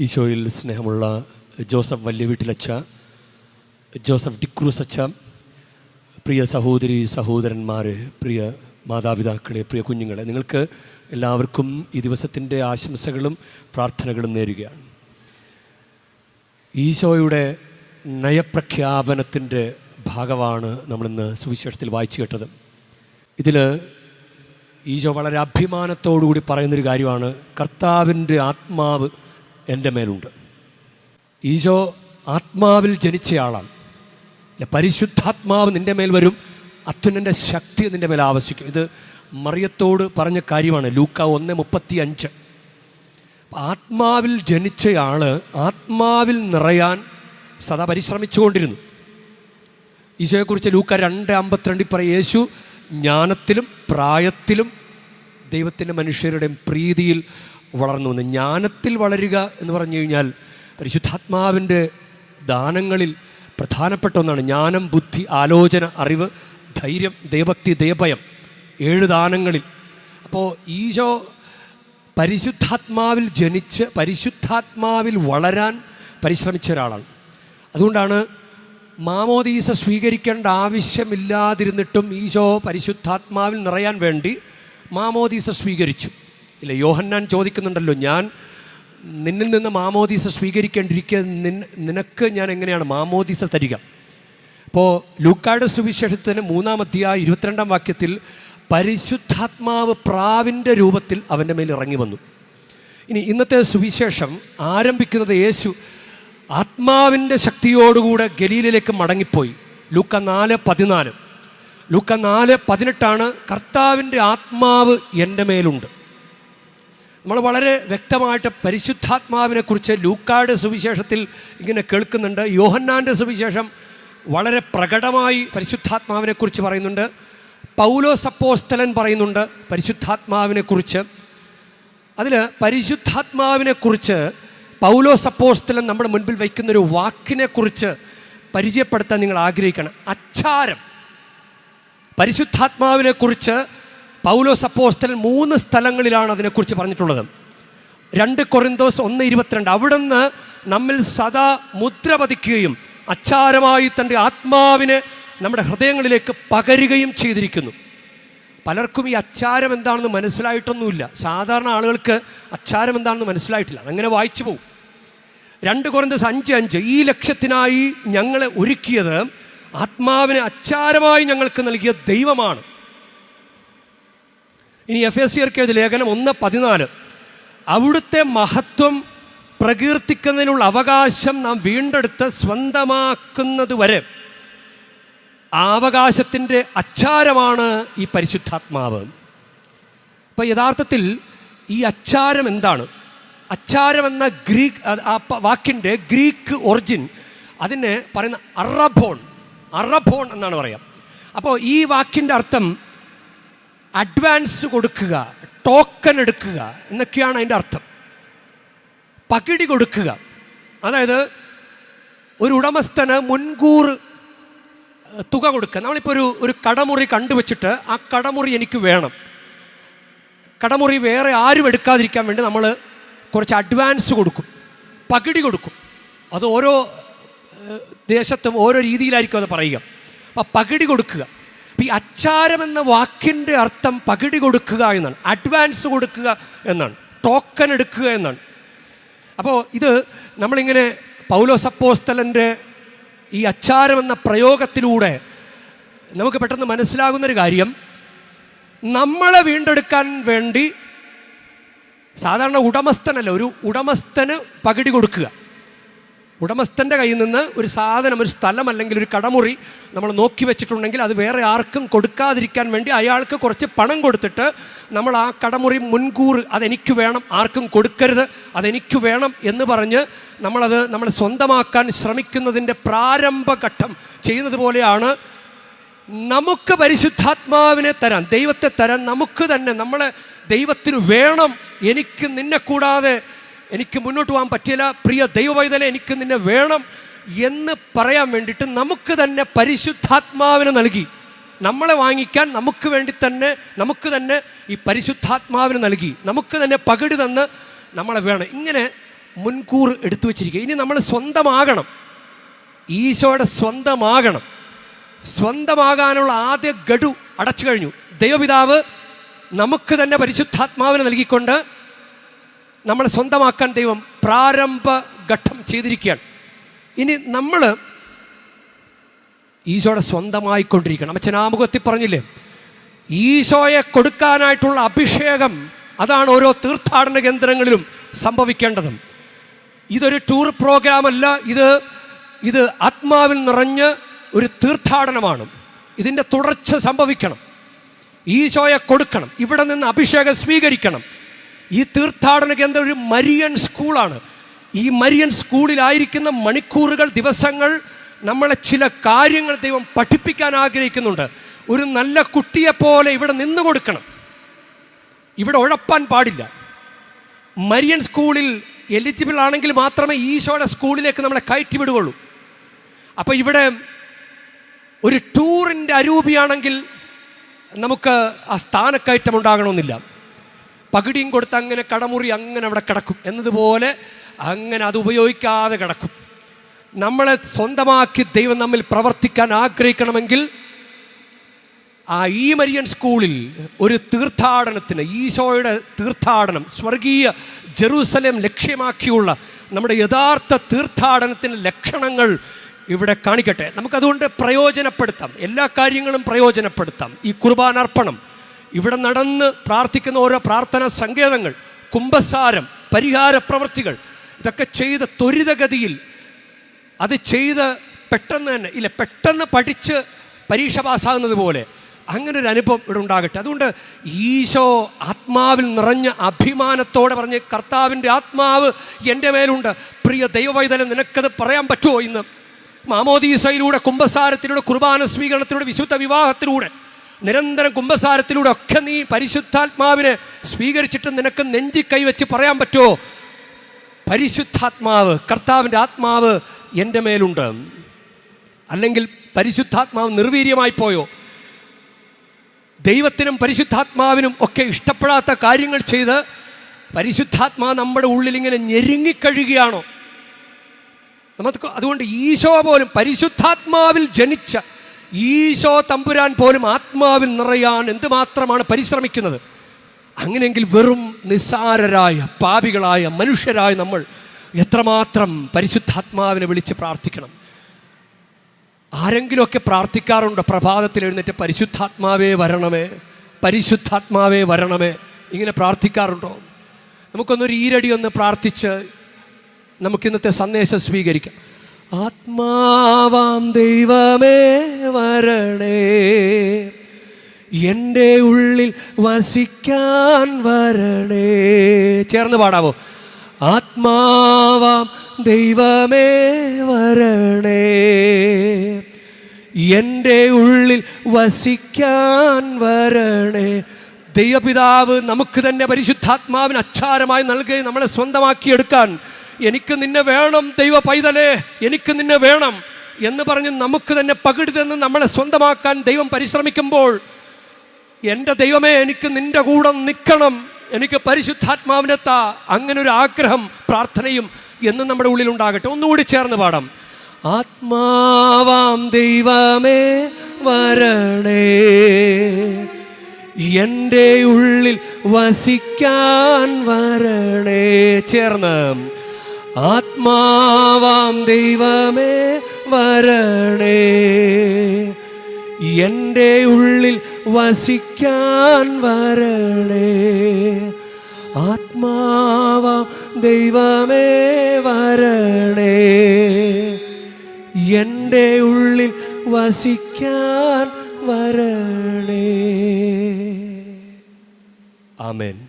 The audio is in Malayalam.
ഈശോയിൽ സ്നേഹമുള്ള ജോസഫ് വലിയ വീട്ടിലച്ച ജോസഫ് ഡിക്രൂസ് അച്ച പ്രിയ സഹോദരി സഹോദരന്മാർ പ്രിയ മാതാപിതാക്കളെ പ്രിയ കുഞ്ഞുങ്ങളെ നിങ്ങൾക്ക് എല്ലാവർക്കും ഈ ദിവസത്തിന്റെ ആശംസകളും പ്രാർത്ഥനകളും നേരുകയാണ്. ഈശോയുടെ നയപ്രഖ്യാപനത്തിന്റെ ഭാഗമാണ് നമ്മളിന്ന് സുവിശേഷത്തിൽ വായിച്ചു കേട്ടത്. ഇതിൽ ഈശോ വളരെ അഭിമാനത്തോടുകൂടി പറയുന്നൊരു കാര്യമാണ് കർത്താവിന്റെ ആത്മാവ് എന്റെ മേലുണ്ട്. ഈശോ ആത്മാവിൽ ജനിച്ചയാളാണ്. പരിശുദ്ധാത്മാവ് നിന്റെ മേൽ വരും അത്യുനന്റെ ശക്തി നിന്റെ മേൽ ആവശ്യിക്കും ഇത് മറിയത്തോട് പറഞ്ഞ കാര്യമാണ് ലൂക്ക ഒന്ന് മുപ്പത്തി അഞ്ച് ആത്മാവിൽ ജനിച്ചയാൾ ആത്മാവിൽ നിറയാൻ സദാ പരിശ്രമിച്ചുകൊണ്ടിരുന്നു. ഈശോയെക്കുറിച്ച് ലൂക്ക രണ്ട് അമ്പത്തിരണ്ടിൽ പറയും യേശു ജ്ഞാനത്തിലും പ്രായത്തിലും ദൈവത്തിന്റെ മനുഷ്യരുടെയും പ്രീതിയിൽ വളർന്നു വന്ന് ജ്ഞാനത്തിൽ വളരുക എന്ന് പറഞ്ഞു കഴിഞ്ഞാൽ പരിശുദ്ധാത്മാവിന്റെ ദാനങ്ങളിൽ പ്രധാനപ്പെട്ട ഒന്നാണ് ജ്ഞാനം ബുദ്ധി ആലോചന അറിവ് ധൈര്യം ദൈവഭക്തി ദയഭയം. ഏഴ് ദാനങ്ങളിൽ. അപ്പോൾ ഈശോ പരിശുദ്ധാത്മാവിൽ ജനിച്ച് പരിശുദ്ധാത്മാവിൽ വളരാൻ പരിശ്രമിച്ച ഒരാളാണ്. അതുകൊണ്ടാണ് മാമോദീസ സ്വീകരിക്കേണ്ട ആവശ്യമില്ലാതിരുന്നിട്ടും ഈശോ പരിശുദ്ധാത്മാവിൽ നിറയാൻ വേണ്ടി മാമോദീസ സ്വീകരിച്ചു. ഇല്ല യോഹന്നാൻ ചോദിക്കുന്നുണ്ടല്ലോ ഞാൻ നിന്നിൽ നിന്ന് മാമോദീസ സ്വീകരിക്കേണ്ടിരിക്കുക നിനക്ക് ഞാൻ എങ്ങനെയാണ് മാമോദീസ തരിക? അപ്പോൾ ലൂക്കായുടെ സുവിശേഷത്തിന് മൂന്നാം ആ ഇരുപത്തിരണ്ടാം വാക്യത്തിൽ പരിശുദ്ധാത്മാവ് പ്രാവിന്റെ രൂപത്തിൽ അവന്റെ മേൽ ഇറങ്ങി വന്നു. ഇനി ഇന്നത്തെ സുവിശേഷം ആരംഭിക്കുന്നത് യേശു ആത്മാവിന്റെ ശക്തിയോടുകൂടെ ഗലീലിലേക്ക് മടങ്ങിപ്പോയി. ലൂക്ക നാല് പതിനാല്. ലൂക്ക നാല് പതിനെട്ടാണ് കർത്താവിന്റെ ആത്മാവ് എന്റെ മേലുണ്ട്. നമ്മൾ വളരെ വ്യക്തമായിട്ട് പരിശുദ്ധാത്മാവിനെക്കുറിച്ച് ലൂക്കായുടെ സുവിശേഷത്തിൽ ഇങ്ങനെ കേൾക്കുന്നുണ്ട്. യോഹന്നാന്റെ സുവിശേഷം വളരെ പ്രകടമായി പരിശുദ്ധാത്മാവിനെക്കുറിച്ച് പറയുന്നുണ്ട്. പൗലോ സപ്പോസ്തലൻ പറയുന്നുണ്ട് പരിശുദ്ധാത്മാവിനെക്കുറിച്ച് അതിൽ പരിശുദ്ധാത്മാവിനെ കുറിച്ച് പൗലോ സപ്പോസ്തലൻ നമ്മുടെ മുൻപിൽ വയ്ക്കുന്ന ഒരു വാക്കിനെ കുറിച്ച് പരിചയപ്പെടുത്താൻ നിങ്ങൾ ആഗ്രഹിക്കണം. അച്ചാരം. പരിശുദ്ധാത്മാവിനെ കുറിച്ച് അപ്പോസ്റ്റൽ മൂന്ന് സ്ഥലങ്ങളിലാണ് അതിനെക്കുറിച്ച് പറഞ്ഞിട്ടുള്ളത്. രണ്ട് കൊറിന്തോസ് ഒന്ന് ഇരുപത്തിരണ്ട്. അവിടുന്ന് നമ്മിൽ സദാ മുദ്ര പതിക്കുകയും അച്ചാരമായി തന്റെ ആത്മാവിനെ നമ്മുടെ ഹൃദയങ്ങളിലേക്ക് പകരുകയും ചെയ്തിരിക്കുന്നു. പലർക്കും ഈ അച്ചാരം എന്താണെന്ന് മനസ്സിലായിട്ടൊന്നുമില്ല. സാധാരണ ആളുകൾക്ക് അച്ചാരം എന്താണെന്ന് മനസ്സിലായിട്ടില്ല. അതങ്ങനെ വായിച്ചു പോകും രണ്ട് കുറഞ്ഞത് അഞ്ച് അഞ്ച്. ഈ ലക്ഷ്യത്തിനായി ഞങ്ങളെ ഒരുക്കിയത് ആത്മാവിനെ അച്ചാരമായി ഞങ്ങൾക്ക് നൽകിയ ദൈവമാണ്. ഇനി എഫ് എസ് സിയർക്ക് എഴുതിയ ലേഖനം ഒന്ന് പതിനാല്. അവിടുത്തെ മഹത്വം പ്രകീർത്തിക്കുന്നതിനുള്ള അവകാശം നാം വീണ്ടെടുത്ത് സ്വന്തമാക്കുന്നത് വരെ ആ അവകാശത്തിന്റെ അച്ചാരമാണ് ഈ പരിശുദ്ധാത്മാവ്. അപ്പോൾ യഥാർത്ഥത്തിൽ ഈ അച്ചാരം എന്താണ്? അച്ചാരം എന്ന ഗ്രീക്ക് ആ വാക്കിന്റെ ഗ്രീക്ക് ഒറിജിൻ അതിനെ പറയുന്ന അറബോൺ അറബോൺ എന്നാണ് പറയാം. അപ്പോൾ ഈ വാക്കിന്റെ അർത്ഥം അഡ്വാൻസ് കൊടുക്കുക ടോക്കൺ എടുക്കുക എന്നൊക്കെയാണ് അതിന്റെ അർത്ഥം. പകിടി കൊടുക്കുക. അതായത് ഒരു ഉടമസ്ഥന് മുൻകൂർ തുക കൊടുക്കുക നമ്മളിപ്പോൾ ഒരു ഒരു കടമുറി കണ്ടുവച്ചിട്ട് ആ കടമുറി എനിക്ക് വേണം. കടമുറി വേറെ ആരും എടുക്കാതിരിക്കാൻ വേണ്ടി നമ്മൾ കുറച്ച് അഡ്വാൻസ് കൊടുക്കും. പകിടി കൊടുക്കും. അത് ഓരോ ദേശത്തും ഓരോ രീതിയിലായിരിക്കും അത് പറയുക. അപ്പം പകിടി കൊടുക്കുക. ഈ അച്ചാരം എന്ന വാക്കിന്റെ അർത്ഥം പകിടി കൊടുക്കുക എന്നാണ്. അഡ്വാൻസ് കൊടുക്കുക എന്നാണ്. ടോക്കൺ എടുക്കുക എന്നാണ്. അപ്പോൾ ഇത് നമ്മളിങ്ങനെ പൗലോ സപ്പോസ്തലന്റെ ഈ അച്ചാരം എന്ന പ്രയോഗത്തിലൂടെ നമുക്ക് പെട്ടെന്ന് മനസ്സിലാകുന്നൊരു കാര്യം. നമ്മളെ വീണ്ടെടുക്കാൻ വേണ്ടി സാധാരണ ഉടമസ്ഥനല്ല ഒരു ഉടമസ്ഥന് പകിടി കൊടുക്കുക. ഉടമസ്ഥന്റെ കയ്യിൽ നിന്ന് ഒരു സാധനം ഒരു സ്ഥലം അല്ലെങ്കിൽ ഒരു കടമുറി നമ്മൾ നോക്കി വെച്ചിട്ടുണ്ടെങ്കിൽ അത് വേറെ ആർക്കും കൊടുക്കാതിരിക്കാൻ വേണ്ടി അയാൾക്ക് കുറച്ച് പണം കൊടുത്തിട്ട് നമ്മൾ ആ കടമുറി മുൻകൂർ അതെനിക്ക് വേണം ആർക്കും കൊടുക്കരുത് അതെനിക്ക് വേണം എന്ന് പറഞ്ഞ് നമ്മളത് നമ്മൾ സ്വന്തമാക്കാൻ ശ്രമിക്കുന്നതിന്റെ പ്രാരംഭഘട്ടം ചെയ്യുന്നത് പോലെയാണ് നമുക്ക് പരിശുദ്ധാത്മാവിനെ തരാൻ ദൈവത്തെ തരാൻ നമുക്ക് തന്നെ നമ്മളെ ദൈവത്തിന് വേണം. എനിക്ക് നിന്നെ കൂടാതെ എനിക്ക് മുന്നോട്ട് പോകാൻ പറ്റില്ല. പ്രിയ ദൈവവൈതലെ എനിക്ക് നിന്നെ വേണം എന്ന് പറയാൻ വേണ്ടിയിട്ട് നമുക്ക് തന്നെ പരിശുദ്ധാത്മാവിനെ നൽകി. നമ്മളെ വാങ്ങിക്കാൻ നമുക്ക് വേണ്ടി തന്നെ നമുക്ക് തന്നെ ഈ പരിശുദ്ധാത്മാവിനെ നൽകി. നമുക്ക് തന്നെ പകിടി തന്ന് നമ്മളെ വേണം. ഇങ്ങനെ മുൻകൂർ എടുത്തു വച്ചിരിക്കുക. ഇനി നമ്മൾ സ്വന്തമാകണം. ഈശോയുടെ സ്വന്തമാകണം. സ്വന്തമാകാനുള്ള ആദ്യ ഗഡു അടച്ചു കഴിഞ്ഞു. ദൈവപിതാവ് നമുക്ക് തന്നെ പരിശുദ്ധാത്മാവിനെ നൽകിക്കൊണ്ട് നമ്മളെ സ്വന്തമാക്കാൻ ദൈവം പ്രാരംഭ ഘട്ടം ചെയ്തിരിക്കുകയാണ്. ഇനി നമ്മൾ ഈശോയുടെ സ്വന്തമായിക്കൊണ്ടിരിക്കണം. അച്ഛൻ ആമുഖത്തിൽ പറഞ്ഞില്ലേ ഈശോയെ കൊടുക്കാനായിട്ടുള്ള അഭിഷേകം അതാണ് ഓരോ തീർത്ഥാടന കേന്ദ്രങ്ങളിലും സംഭവിക്കേണ്ടതും. ഇതൊരു ടൂർ പ്രോഗ്രാമല്ല ഇത് ഇത് ആത്മാവിൽ നിറഞ്ഞ് ഒരു തീർത്ഥാടനമാണ്. ഇതിന്റെ തുടർച്ച സംഭവിക്കണം. ഈശോയെ കൊടുക്കണം. ഇവിടെ നിന്ന് അഭിഷേകം സ്വീകരിക്കണം. ഈ തീർത്ഥാടന കേന്ദ്രം ഒരു മരിയൻ സ്കൂളാണ്. ഈ മരിയൻ സ്കൂളിലായിരിക്കുന്ന മണിക്കൂറുകൾ ദിവസങ്ങൾ നമ്മളെ ചില കാര്യങ്ങൾ ദൈവം പഠിപ്പിക്കാൻ ആഗ്രഹിക്കുന്നുണ്ട്. ഒരു നല്ല കുട്ടിയെപ്പോലെ ഇവിടെ നിന്ന് കൊടുക്കണം. ഇവിടെ ഉഴപ്പാൻ പാടില്ല. മരിയൻ സ്കൂളിൽ എലിജിബിൾ ആണെങ്കിൽ മാത്രമേ ഈശോയുടെ സ്കൂളിലേക്ക് നമ്മളെ കയറ്റി വിടുകയുള്ളൂ. അപ്പോൾ ഇവിടെ ഒരു ടൂറിന്റെ അരൂപിയാണെങ്കിൽ നമുക്ക് ആ സ്ഥാനക്കയറ്റം ഉണ്ടാകണമെന്നില്ല. പകിടിയും കൊടുത്ത് അങ്ങനെ കടമുറി അങ്ങനെ അവിടെ കിടക്കും. എന്നതുപോലെ അങ്ങനെ അത് ഉപയോഗിക്കാതെ കിടക്കും. നമ്മളെ സ്വന്തമാക്കി ദൈവം നമ്മിൽ പ്രവർത്തിക്കാൻ ആഗ്രഹിക്കണമെങ്കിൽ ആ ഈ മരിയൻ സ്കൂളിൽ ഒരു തീർത്ഥാടനത്തിന് ഈശോയുടെ തീർത്ഥാടനം സ്വർഗീയ ജെറൂസലേം ലക്ഷ്യമാക്കിയുള്ള നമ്മുടെ യഥാർത്ഥ തീർത്ഥാടനത്തിന്റെ ലക്ഷണങ്ങൾ ഇവിടെ കാണിക്കട്ടെ. നമുക്കതുകൊണ്ട് പ്രയോജനപ്പെടുത്താം. എല്ലാ കാര്യങ്ങളും പ്രയോജനപ്പെടുത്താം. ഈ കുർബാനർപ്പണം ഇവിടെ നടന്ന് പ്രാർത്ഥിക്കുന്ന ഓരോ പ്രാർത്ഥനാ സങ്കേതങ്ങൾ കുംഭസാരം പരിഹാര പ്രവൃത്തികൾ ഇതൊക്കെ ചെയ്ത ത്വരിതഗതിയിൽ അത് ചെയ്ത് പെട്ടെന്ന് തന്നെ ഇല്ല പെട്ടെന്ന് പഠിച്ച് പരീക്ഷ പാസ്സാകുന്നത് പോലെ അങ്ങനെ ഒരു അനുഭവം ഇവിടെ ഉണ്ടാകട്ടെ. അതുകൊണ്ട് ഈശോ ആത്മാവിൽ നിറഞ്ഞ അഭിമാനത്തോടെ പറഞ്ഞ് കർത്താവിന്റെ ആത്മാവ് എന്റെ മേലുണ്ട്. പ്രിയ ദൈവവൈതലം നിനക്കത് പറയാൻ പറ്റുമോ ഇന്ന്? മാമോദീസയിലൂടെ കുംഭസാരത്തിലൂടെ കുർബാന സ്വീകരണത്തിലൂടെ വിശുദ്ധ വിവാഹത്തിലൂടെ നിരന്തരം കുംഭസാരത്തിലൂടെ ഒക്കെ നീ പരിശുദ്ധാത്മാവിനെ സ്വീകരിച്ചിട്ട് നിനക്ക് നെഞ്ചി കൈവച്ച് പറയാൻ പറ്റുമോ? പരിശുദ്ധാത്മാവ് കർത്താവിന്റെ ആത്മാവ് എന്റെ മേലുണ്ട്. അല്ലെങ്കിൽ പരിശുദ്ധാത്മാവ് നിർവീര്യമായി പോയോ? ദൈവത്തിനും പരിശുദ്ധാത്മാവിനും ഒക്കെ ഇഷ്ടപ്പെടാത്ത കാര്യങ്ങൾ ചെയ്ത് പരിശുദ്ധാത്മാവ് നമ്മുടെ ഉള്ളിൽ ഇങ്ങനെ ഞെരുങ്ങിക്കഴുകയാണോ നമുക്ക് അതുകൊണ്ട് ഈശോ പോലും പരിശുദ്ധാത്മാവിൽ ജനിച്ച ഈശോ തമ്പുരാൻ പോലും ആത്മാവിൽ നിറയാൻ എന്തുമാത്രമാണ് പരിശ്രമിക്കുന്നത്? അങ്ങനെയെങ്കിൽ വെറും നിസ്സാരരായ പാപികളായ മനുഷ്യരായ നമ്മൾ എത്രമാത്രം പരിശുദ്ധാത്മാവിനെ വിളിച്ച് പ്രാർത്ഥിക്കണം? ആരെങ്കിലുമൊക്കെ പ്രാർത്ഥിക്കാറുണ്ട്? പ്രഭാതത്തിൽ എഴുന്നേറ്റ് പരിശുദ്ധാത്മാവേ വരണമേ പരിശുദ്ധാത്മാവേ വരണമേ ഇങ്ങനെ പ്രാർത്ഥിക്കാറുണ്ടോ? നമുക്കൊന്നൊരു ഈരടി ഒന്ന് പ്രാർത്ഥിച്ച് നമുക്കിന്നത്തെ സന്ദേശം സ്വീകരിക്കാം. ആത്മാവാം ദൈവമേ വരണേ. എന്റെ ഉള്ളിൽ വസിക്കാൻ വരണേ. ചേർന്ന് പാടാവോ? ആത്മാവാം ദൈവമേ വരണേ. എന്റെ ഉള്ളിൽ വസിക്കാൻ വരണേ. ദൈവപിതാവ് നമുക്ക് തന്നെ പരിശുദ്ധാത്മാവിന് അച്ചാരമായി നൽകുകയും നമ്മളെ സ്വന്തമാക്കിയെടുക്കാൻ എനിക്ക് നിന്നെ വേണം ദൈവ പൈതലേ എനിക്ക് നിന്നെ വേണം എന്ന് പറഞ്ഞ് നമുക്ക് തന്നെ പകിടി തന്ന് നമ്മളെ സ്വന്തമാക്കാൻ ദൈവം പരിശ്രമിക്കുമ്പോൾ എന്റെ ദൈവമേ എനിക്ക് നിന്റെ കൂടെ നിൽക്കണം എനിക്ക് പരിശുദ്ധാത്മാവിനെത്ത അങ്ങനെ ഒരു ആഗ്രഹം പ്രാർത്ഥനയും എന്ന് നമ്മുടെ ഉള്ളിൽ ഉണ്ടാകട്ടെ. ഒന്നുകൂടി ചേർന്ന് പാടാം. ആത്മാവാം ദൈവമേ വരണേ. എന്റെ ഉള്ളിൽ വസിക്കാൻ വരണേ. ചേർന്ന്. ആത്മാവാം ദൈവമേ വരണേ. എന്റെ ഉള്ളിൽ വസിക്കാൻ വരണേ. ആത്മാവാം ദൈവമേ വരണേ. എന്റെ ഉള്ളിൽ വസിക്കാൻ വരണേ. ആമേൻ.